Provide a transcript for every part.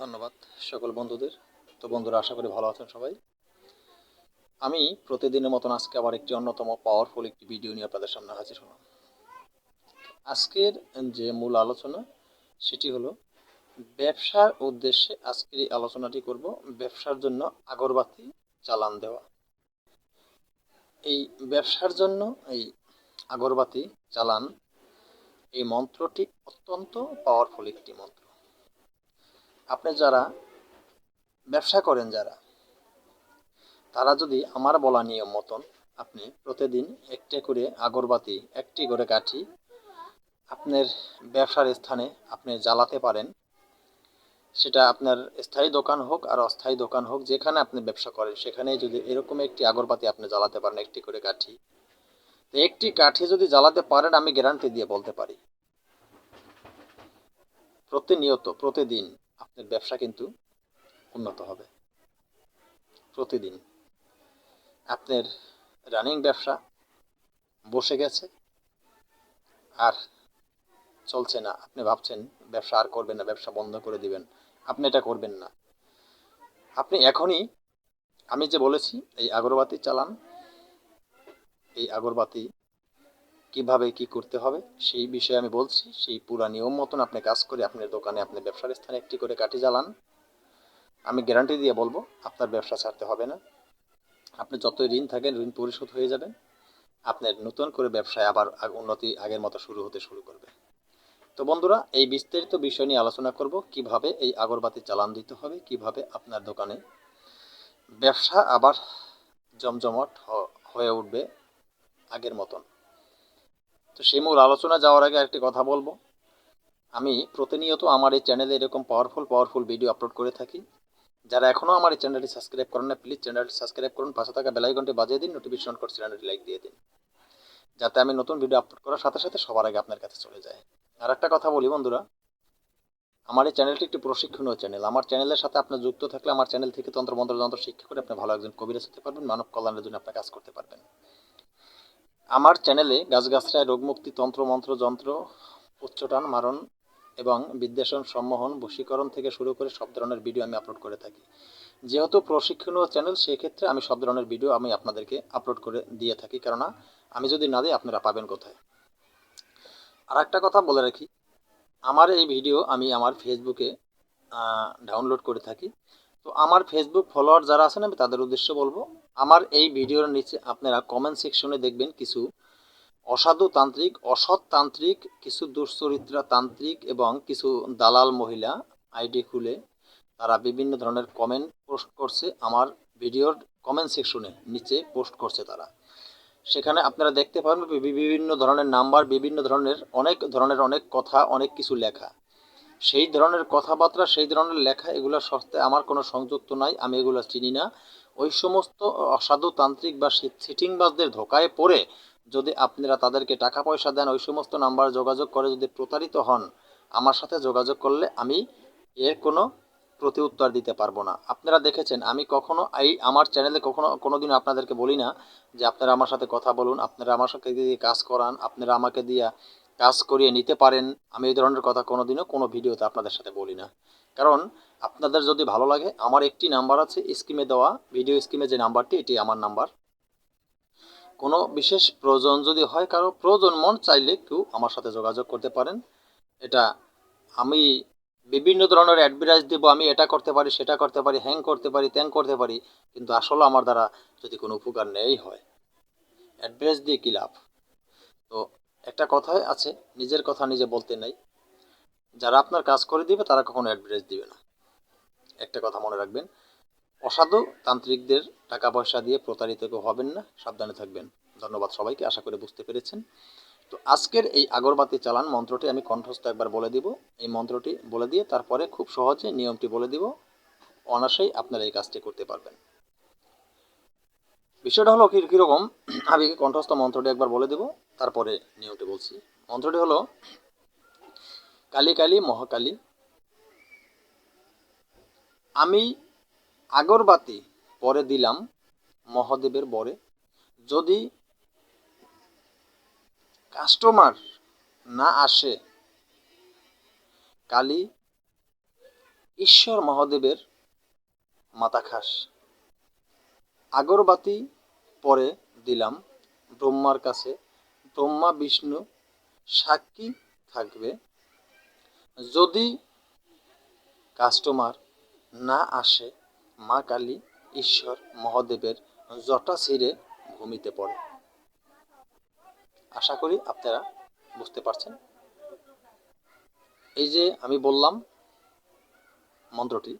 ধন্যবাদ সকল বন্ধুদের। তো বন্ধুরা, আশা করি ভালো আছেন সবাই। আমি প্রতিদিনের মতন আজকে আবার একটি অন্যতম পাওয়ারফুল একটি ভিডিও নিয়ে আপনাদের সামনে হাজির হলাম। আজকের যে মূল আলোচনা, সেটি হলো, ব্যবসার উদ্দেশ্যে আজকের এই আলোচনাটি করব, ব্যবসার জন্য আগরবাতি চালান দেওয়া। এই ব্যবসার জন্য এই আগরবাতি চালান এই মন্ত্রটি অত্যন্ত পাওয়ারফুল একটি মন্ত্র। আপনি যারা ব্যবসা করেন যারা, তারা যদি আমার বলা নিয়ম মতন আপনি প্রতিদিন একটি করে আগরবাতি, একটি করে কাঠি আপনার ব্যবসার স্থানে আপনি জ্বালাতে পারেন। সেটা আপনার স্থায়ী দোকান হোক আর অস্থায়ী দোকান হোক, যেখানে আপনি ব্যবসা করেন সেখানে যদি এরকম একটি আগরবাতি আপনি জ্বালাতে পারেন, একটি করে কাঠি তো একটি কাঠি যদি জ্বালাতে পারেন, আমি গ্যারান্টি দিয়ে বলতে পারি। প্রতিনিয়ত, প্রতিদিন। আপনার ব্যবসা কিন্তু উন্নত হবে। প্রতিদিন আপনার রানিং ব্যবসা বসে গেছে আর চলছে না। আপনি ভাবছেন ব্যবসা আর করবেন না, ব্যবসা বন্ধ করে দিবেন। আপনি এটা করবেন না। আপনি এখনই আমি যে বলেছি, এই আগরবাতি চালান, এই আগরবাতি কীভাবে কি করতে হবে, সেই বিষয়ে আমি বলছি। সেই পুরা নিয়ম মতন আপনি কাজ করে আপনার দোকানে আপনার ব্যবসার স্থানে একটি করে কাঠি জ্বালান। আমি গ্যারান্টি দিয়ে বলব, আপনার ব্যবসা ছাড়তে হবে না। আপনি যতই ঋণ থাকেন, ঋণ পরিশোধ হয়ে যাবেন আপনার নতুন করে ব্যবসায় আবার উন্নতি আগের মতো শুরু হতে শুরু করবে। তো বন্ধুরা, এই বিস্তারিত বিষয় নিয়ে আলোচনা করব, কীভাবে এই আগরবাতি চালান দিতে হবে, কীভাবে আপনার দোকানে ব্যবসা আবার জমজমট হয়ে উঠবে আগের মতন। তো সেই মূল আলোচনা যাওয়ার আগে একটি কথা বলব। আমি প্রতিনিয়ত আমার এই চ্যানেলে এরকম পাওয়ারফুল পাওয়ারফুল ভিডিও আপলোড করে থাকি। যারা এখনও আমার এই চ্যানেলটি সাবস্ক্রাইব করেন না প্লিজ চ্যানেলটি সাবস্ক্রাইব করুন, পাশে থাকা বেলাইকনটি বাজিয়ে দিন নোটিফিকেশন কোড চ্যানেলটি লাইক দিয়ে দিন। যাতে আমি নতুন ভিডিও আপলোড করার সাথে সাথে সবার আগে আপনার কাছে চলে যায়। আর একটা কথা বলি বন্ধুরা, আমার এই চ্যানেলটি একটি প্রশিক্ষণীয় চ্যানেল। আমার চ্যানেলের সাথে আপনার যুক্ত থাকলে আমার চ্যানেল থেকে তন্ত্র মন্ত্র যন্ত্র শিক্ষা করে আপনি ভালো একজন কবিরাজ হতে পারবেন, মানব কল্যাণের জন্য আপনি কাজ করতে পারবেন। আমার চ্যানেলে গাছগাছরায় রোগমুক্তি তন্ত্র মন্ত্র যন্ত্র উচ্চটান মারণ এবং বিদ্বেষণ সম্মোহন, বশীকরণ থেকে শুরু করে সব ধরনের ভিডিও আমি আপলোড করে থাকি। যেহেতু প্রশিক্ষণীয় চ্যানেল সেক্ষেত্রে আমি সব ধরনের ভিডিও আমি আপনাদেরকে আপলোড করে দিয়ে থাকি, কেননা আমি যদি না দিই, আপনারা পাবেন কোথায়? আর একটা কথা বলে রাখি, আমার এই ভিডিও আমি আমার ফেসবুকে ডাউনলোড করে থাকি। তো আমার ফেসবুক ফলোয়ার যারা আছেন, আমি তাদের উদ্দেশ্যে বলব আমার এই ভিডিওর নিচে আপনারা কমেন্ট সেকশনে দেখবেন কিছু অসাধু তান্ত্রিক, অসৎ তান্ত্রিক, কিছু দুশ্চরিত্রা তান্ত্রিক এবং কিছু দালাল মহিলা আইডি খুলে তারা বিভিন্ন ধরনের কমেন্ট পোস্ট করছে আমার ভিডিওর কমেন্ট সেকশনে নিচে পোস্ট করছে তারা। সেখানে আপনারা দেখতে পাবেন বিভিন্ন ধরনের নাম্বার বিভিন্ন ধরনের অনেক ধরনের অনেক কথা, অনেক কিছু লেখা। সেই ধরনের কথাবার্তা, সেই ধরনের লেখা, এগুলোর সাথে আমার কোনো সংযুক্ত নাই, আমি এগুলো চিনি না। ওই সমস্ত অসাধু তান্ত্রিক বা সিটিংবাজদের ধোকায় পড়ে যদি আপনারা তাদেরকে টাকা পয়সা দেন, ওই সমস্ত নাম্বার যোগাযোগ করে যদি প্রতারিত হন, আমার সাথে যোগাযোগ করলে আমি এর কোনো প্রতি উত্তর দিতে পারব না। আপনারা দেখেছেন, আমি কখনো এই আমার চ্যানেলে কখনো কোনো দিন আপনাদেরকে বলি না যে আপনারা আমার সাথে কথা বলুন, আপনারা আমার সাথে দিয়ে কাজ করান, আপনারা আমাকে দিয়ে কাজ করিয়ে নিতে পারেন। আমি এই ধরনের কথা কোনো দিনও কোনো ভিডিওতে আপনাদের সাথে বলি না। কারণ আপনাদের যদি ভালো লাগে, আমার একটি নাম্বার আছে স্কিমে দেওয়া ভিডিও স্কিমে যে নাম্বারটি, এটি আমার নাম্বার। কোনো বিশেষ প্রয়োজন যদি হয়, কারও প্রয়োজন মন চাইলে কেউ আমার সাথে যোগাযোগ করতে পারেন। এটা আমি বিভিন্ন ধরনের অ্যাডভার্টাইজ দেবো, আমি এটা করতে পারি, সেটা করতে পারি হ্যাং করতে পারি, ত্যাং করতে পারি, কিন্তু আসলে আমার দ্বারা যদি কোনো উপকার নেই হয় অ্যাডভার্টাইজ দিয়ে কী লাভ? তো একটা কথাই আছে, নিজের কথা নিজে বলতে নেই। যারা আপনার কাজ করে দিবে, তারা কখনো অ্যাডভার্টাইজ দিবে না। একটা কথা মনে রাখবেন, অসাধু তান্ত্রিকদের টাকা পয়সা দিয়ে প্রতারিত কেউ হবেন না, সাবধানে থাকবেন। ধন্যবাদ সবাইকে, আশা করে বুঝতে পেরেছেন। তো আজকের এই আগরবাতি চালান মন্ত্রটি আমি কণ্ঠস্থ একবার বলে দিব। এই মন্ত্রটি বলে দিয়ে তারপরে খুব সহজে নিয়মটি বলে দিব। অনাসেই আপনারা এই কাজটি করতে পারবেন। বিষয়টা হলো কীরকম? আমি কণ্ঠস্থ মন্ত্রটি একবার বলে দেব, তারপরে নিয়মটি বলছি। মন্ত্রটি হলো, কালী কালী মহাকালী আমি আগরবাতি পরে দিলাম মহাদেবের বরে। যদি কাস্টমার না আসে, কালি ঈশ্বর মহাদেবের মাথা খাস। আগরবাতি পরে দিলাম ব্রহ্মার কাছে। ব্রহ্মা, বিষ্ণু সাক্ষী থাকবে। যদি কাস্টমার না আসে, মা কালী ঈশ্বর মহাদেবের জটা ছিঁড়ে ভূমিতে পড়ে। আশা করি আপনারা বুঝতে পারছেন। এই যে আমি বললাম মন্ত্রটি,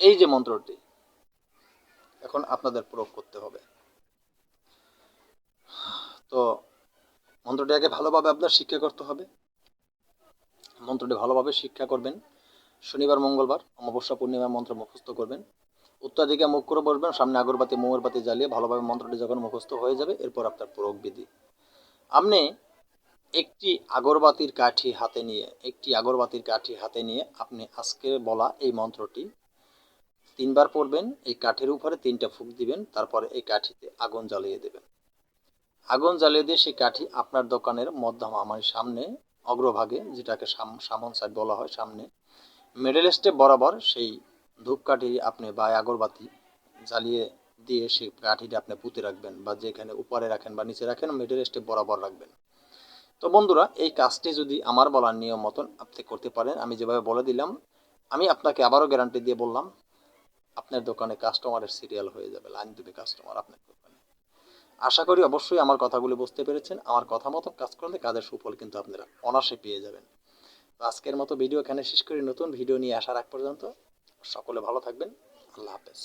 এই যে মন্ত্রটি, এখন আপনাদের প্রয়োগ করতে হবে। তো মন্ত্রটি আগে ভালোভাবে আপনার শিক্ষা করতে হবে। মন্ত্রটি ভালোভাবে শিক্ষা করবেন। শনিবার, মঙ্গলবার অমাবস্যা পূর্ণিমা মন্ত্র মুখস্থ করবেন। উত্তর দিকে মুখ করে বসবেন, সামনে আগরবাতি মোমরবাতি জ্বালিয়ে ভালোভাবে মন্ত্রটি যখন মুখস্থ হয়ে যাবে, এরপর আপনার প্রয়োগ বিধি। আপনি একটি আগরবাতির কাঠি হাতে নিয়ে, একটি আগরবাতির কাঠি হাতে নিয়ে আপনি আজকে বলা এই মন্ত্রটি তিনবার পড়বেন, এই কাঠের উপরে তিনটা ফুক দিবেন, তারপরে এই কাঠিতে আগুন জ্বালিয়ে দেবেন। আগুন জ্বালিয়ে দিয়ে সেই কাঠি আপনার দোকানের মধ্যমা, আমার সামনে, অগ্রভাগে, যেটাকে সাম- সামন সাইড বলা হয়, সামনে মিডল স্টেপ বরাবর সেই ধূপকাঠি আপনি বা আগরবাতি জ্বালিয়ে দিয়ে সেই কাঠিটা আপনি পুঁতে রাখবেন বা যেখানে উপরে রাখেন বা নিচে রাখেন মিডল স্টেপ বরাবর রাখবেন। তো বন্ধুরা, এই কাজটি যদি আমার বলার নিয়ম মতন আপনি করতে পারেন, আমি যেভাবে বলে দিলাম, আমি আপনাকে আবারও গ্যারান্টি দিয়ে বললাম, আপনার দোকানে কাস্টমারের সিরিয়াল হয়ে যাবে লাইন দেবে কাস্টমার আপনার দোকানে আশা করি অবশ্যই আমার কথাগুলি বুঝতে পেরেছেন, আমার কথা মতো কাজ করলে কাজের সুফল কিন্তু আপনারা অনাসে পেয়ে যাবেন। তো আজকের মতো ভিডিও এখানে শেষ করি। নতুন ভিডিও নিয়ে আসার আগ পর্যন্ত সকলে ভালো থাকবেন। আল্লাহ হাফেজ।